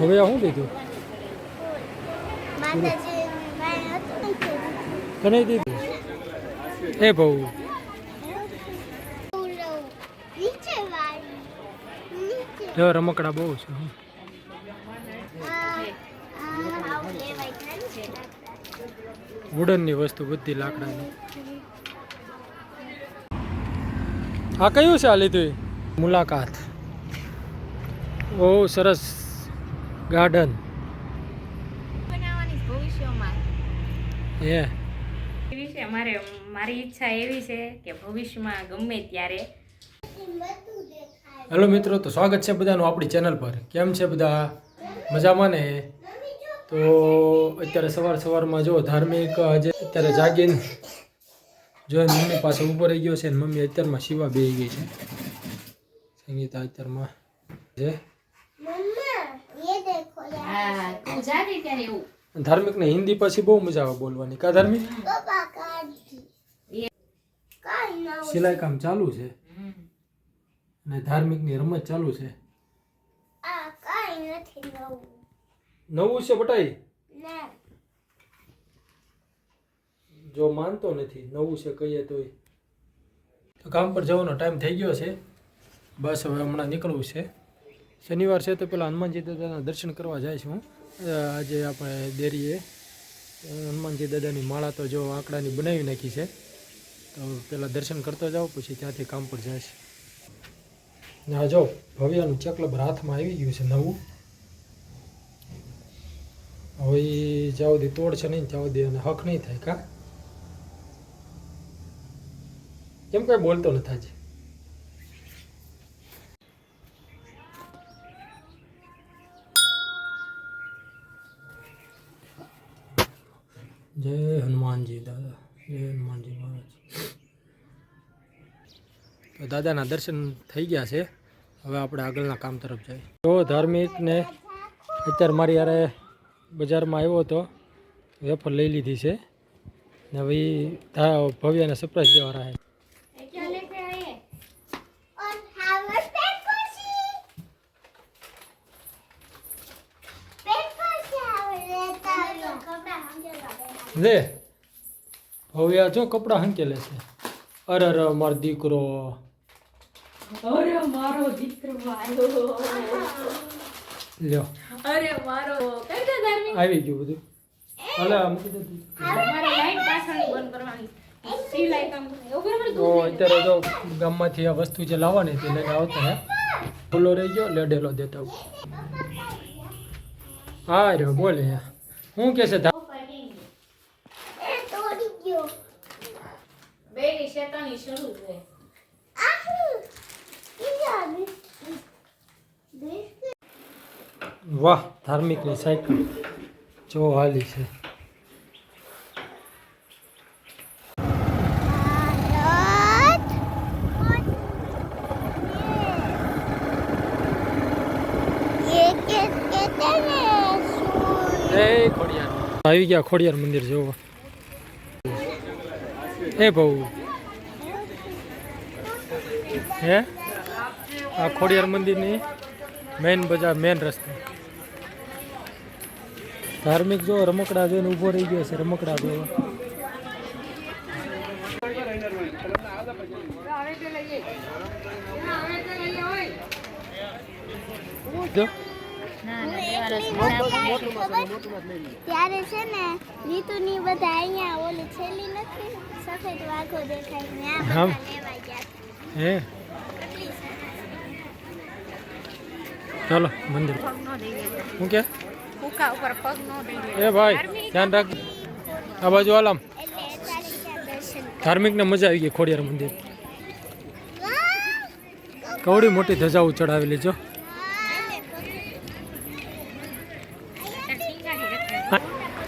હવે શું લીધું? તને દીધું એ બહુ. જો, રમકડા બહુ છે વુડનની વસ્તુ બધી લાકડાની. આ કયું છે આ લીધું? મુલાકાત. બહુ સરસ. ગાર્ડન બનાવવાની ભવિષ્યમાં. એ એવી છે મારે મારી ઈચ્છા એવી છે કે ભવિષ્યમાં ગમે ત્યારે. હેલો મિત્રો તો સ્વાગત છે બધાનું આપણી ચેનલ પર. કેમ છે બધા? મજામાં ને? તો અત્યારે સવાર સવારમાં જો ધાર્મિક આજે અત્યારે જાગીને જો મમ્મી પાસે ઊભો રહી ગયો છે ને મમ્મી અત્યારમાં શિવા બેહી ગઈ છે. સંગીતા અત્યારમાં મમ્મા ધાર્મિક ને હિન્દી પછી બહુ મજા આવે બોલવાની. કા ધાર્મિક? સિલાઈ કામ ચાલુ છે? અને ધાર્મિકની રમત ચાલુ છે? નવું. છે બટાઈ? જો માનતો નથી નવું છે કહીએ તોય. કામ પર જવાનો ટાઈમ થઈ ગયો છે. બસ હવે હમણાં નીકળવું છે. શનિવાર છે તો પેલા હનુમાનજી દાદાના દર્શન કરવા જાય છું આજે આપણે દેરીએ હનુમાનજી દાદાની માળા તો જો આંકડાની બનાવી નાખી છે, તો પેલા દર્શન કરતો જાઓ, પછી ત્યાંથી કામ પર જાય ને આ જો ભવ્યાનું ચકલબર હાથમાં આવી ગયું છે નવું. હવે જ્યાં સુધી તોડ છે નહીં, ત્યાં સુધી અને હક નહીં થાય કા. કેમ કઈ બોલતો નથી આજે. જય હનુમાનજી દાદા જય હનુમાનજી મહારાજ તો દાદાના દર્શન થઈ ગયા છે. હવે આપણે આગળના કામ તરફ જઈએ. તો ધાર્મિક ને અત્યારે મારી યારે બજારમાં આવ્યો હતો, વેફર લઈ લીધી છે. ને હવે ભવ્યને સરપ્રાઈઝ દેવા રહે લે હવે જો કપડાં હંકેલે છે. અરે અર મારો દીકરો. અરે મારો દીકરો લ્યો. અરે મારો. આવી ગયું બધું. અલે મૂકી અત્યારે જો ગામમાંથી આ વસ્તુ જે લાવવાની હતી લઈને આવતા હે. ખુલ્લો રહી ગયો લેડેલો દેતા હા રે બોલે. હું કે છે વાહ ધાર્મિકની સાયકલ. જો છે. આવી ગયા ખોડિયાર મંદિર જોવા. એ ભાઉ હે? આ ખોડિયાર મંદિરની મેઇન બજાર મેઇન રસ્તા. ધાર્મિક જો રમકડા જોઈને ઊભો રહી ગયો છે રમકડા જો. ત્યારે છે ને નીતુની બધા અહીંયા ઓલી છેલ્લી નથી સફેદ વાઘો દેખાય ને આ લેવા ગયા હે. ચાલો મંદિર. નો હું કે? કુકા ઉપર પગ નો દઈ દે એ ભાઈ ધ્યાન રાખ. આ બાજુ આલામ ધાર્મિકને મજા આવી ગઈ ખોડિયાર મંદિર. કવડી મોટી ધજાઓ ચડાવેલી જો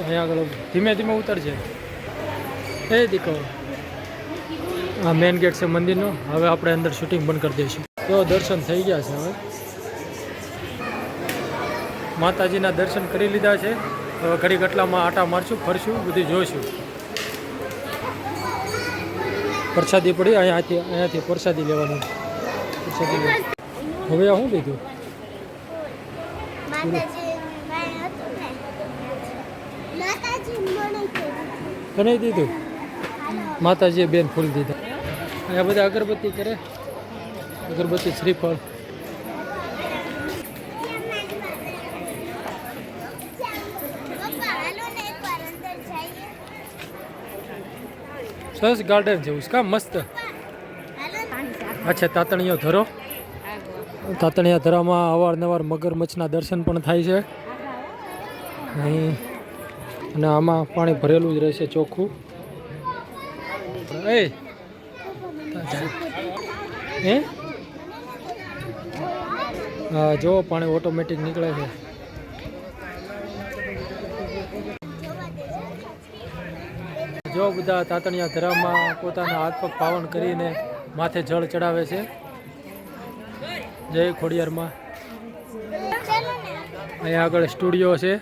અહીંયા આગળ ધીમે ધીમે ઉતરજે. એ દીકરો. આ મેઇન ગેટ છે મંદિરનો. હવે આપણે અંદર શૂટિંગ બંધ કરી દઈશું. તો દર્શન થઈ ગયા છે હવે. માતાજીના દર્શન કરી લીધા છે. હવે ઘડી ગટલામાં આટા મારશું ફરશું બધું જોઈશું. પ્રસાદી પડી અહીંયાથી અહીંયાથી પ્રસાદી લેવાની. પ્રસાદી લેવાની હવે શું લીધું? તને દીધું? માતાજીએ બેન ફૂલ દીધા. અહીંયા બધા અગરબત્તી કરે? અગરબત્તી શ્રીફળ. સરસ ગાર્ડન છે, કા મસ્ત? અચ્છા તાતણીઓ ધરો. તાતણીયા ધરામાં અવારનવાર મગરમચ્છના દર્શન પણ થાય છે. અહીં અને આમાં પાણી ભરેલું જ રહેશે ચોખ્ખું. એ! હે? હા જો પાણી ઓટોમેટિક નીકળે છે. જો બધા તાતણિયા ધરામાં પોતાના હાથ પગ પાવન કરીને માથે જળ ચડાવે છે. જય ખોડિયારમાં. અહીંયા આગળ સ્ટુડિયો છે.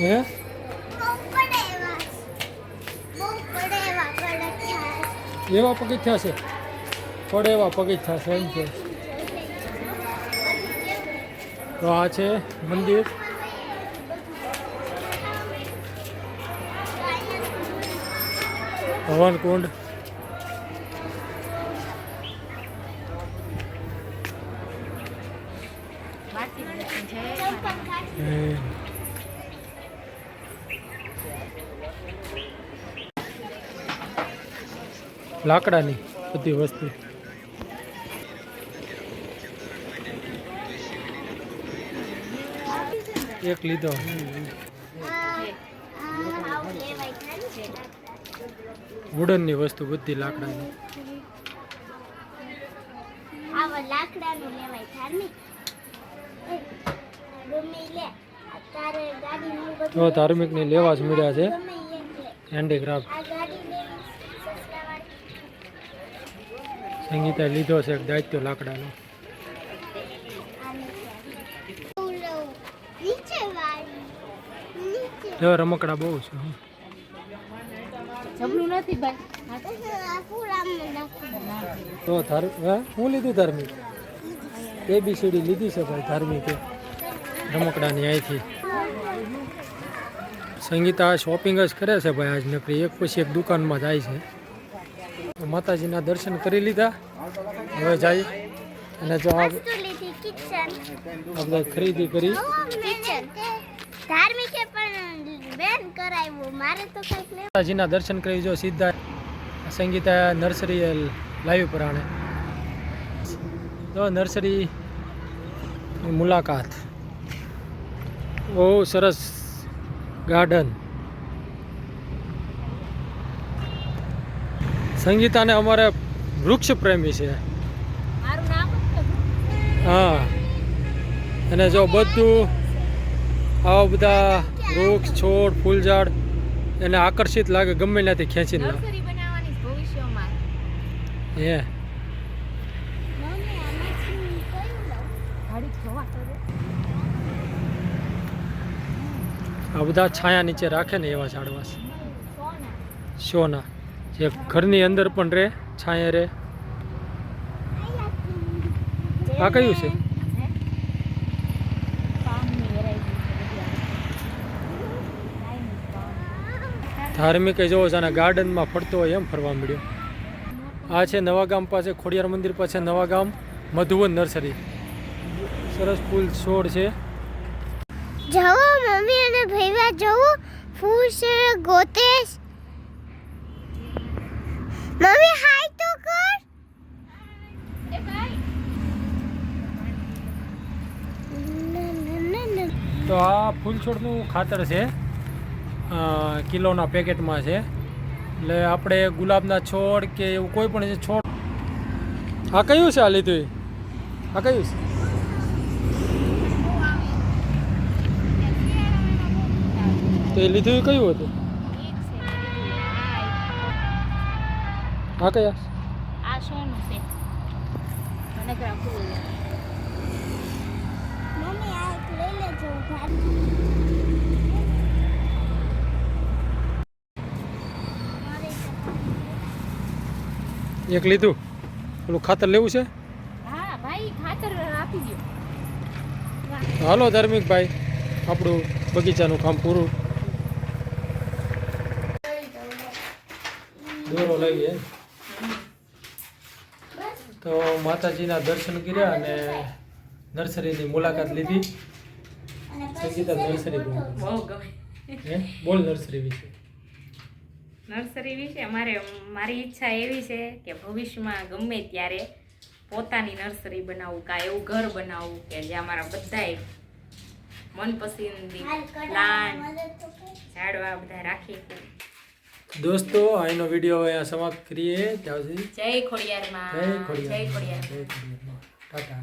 હે? એવા પગથિયા છે. પડે એવા પગથિયા છે એમ છે. તો આ છે મંદિર. ભવન કુંડ. લાકડાની બધી વસ્તુ. એક લીધો. વુડનની વસ્તુ બધી લાકડાની. આવા ધાર્મિક. તો ધાર્મિકની લેવા જ મળ્યા છે. હેન્ડીક્રાફ્ટ. સંગીતાએ લીધો છે એક દાયિત્વ લાકડાનો આને ચાલી. લઉં, લઉં. નીચે વાળી નીચે જો રમકડા બહુ છે. જબલું નથી ભાઈ. તો હા? લીધું ધાર્મિક? એબીસીડી લીધી છે ભાઈ ધાર્મિકે રમકડાની અહીંથી સંગીતા શોપિંગ જ કરે છે ભાઈ આજ નકરી એક પછી એક દુકાનમાં જાય છે. માતાજીના દર્શન કરી લીધા. હવે જાય. અને જો આપણે ખરીદી કરી. ધાર્મિકે કરાવ્યું. મારે તો કંઈક માતાજીના દર્શન કરી જો સીધા સંગીતા નર્સરી લાઈવ પુરાણે. તો નર્સરી મુલાકાત. બહુ સરસ ગાર્ડન. સંગીતાને અમારે વૃક્ષ પ્રેમી છે. હા. અને જો બધું આવા બધા વૃક્ષ છોડ ફૂલઝાડ એને આકર્ષિત લાગે ગમે ત્યાંથી ખેંચીને. હે. આ બધા છાયા નીચે રાખે ને એવા ઝાડવાસ સોના. શોના જે ઘરની અંદર પણ રહે છાયા રહે આ કયું છે પામની variety છે બધી આ. Chinese palm. ધાર્મિક જોવો છે અને ગાર્ડનમાં ફરતો હોય એમ ફરવા મળ્યો. આ છે નવા ગામ પાસે ખોડિયાર મંદિર પાસે નવા ગામ મધુવન નર્સરી. સરસ ફૂલ છોડ છે. જાઓ મમ્મી અને ભૈયા જાઓ. ફૂલ છે ગોતેશ. મમ્મી હાય તો કર. તો આ ફૂલ છોડનું ખાતર છે. કિલોના પેકેટમાં છે. એટલે આપણે ગુલાબના છોડ કે એવું કોઈ પણ છોડ. આ કયું છે આ લીધું? આ કયું છે? તો એ લીધું કયું હતું? આ કયા? આ સોનું છે. મને રાખવું મમ્મી આ એક લઈ લેજો ઉધાર એક લીધું. પેલું ખાતર લેવું છે? હાલો ધાર્મિકભાઈ આપણું બગીચાનું કામ પૂરું. દોરો લાવીએ. તો માતાજીના દર્શન કર્યા અને નર્સરીની મુલાકાત લીધી. સંગીતા નર્સરી બોલ નર્સરી વિશે. નર્સરી વિશે મારે મારી ઈચ્છા એવી છે કે ભવિષ્યમાં ગમે ત્યારે પોતાની નર્સરી બનાવવું કાં એવું ઘર બનાવવું કે જ્યાં મારા બધાય મનપસંદી પ્લાન્ટ. ઝાડવા બધા રાખી દોસ્તો અહીંનો વીડિયો હવે સમાપ્ત કરીએ. ત્યાં સુધી જય ખોડિયારમાં. જય ખોડિયાર જય ખોડિયાર ટાટા.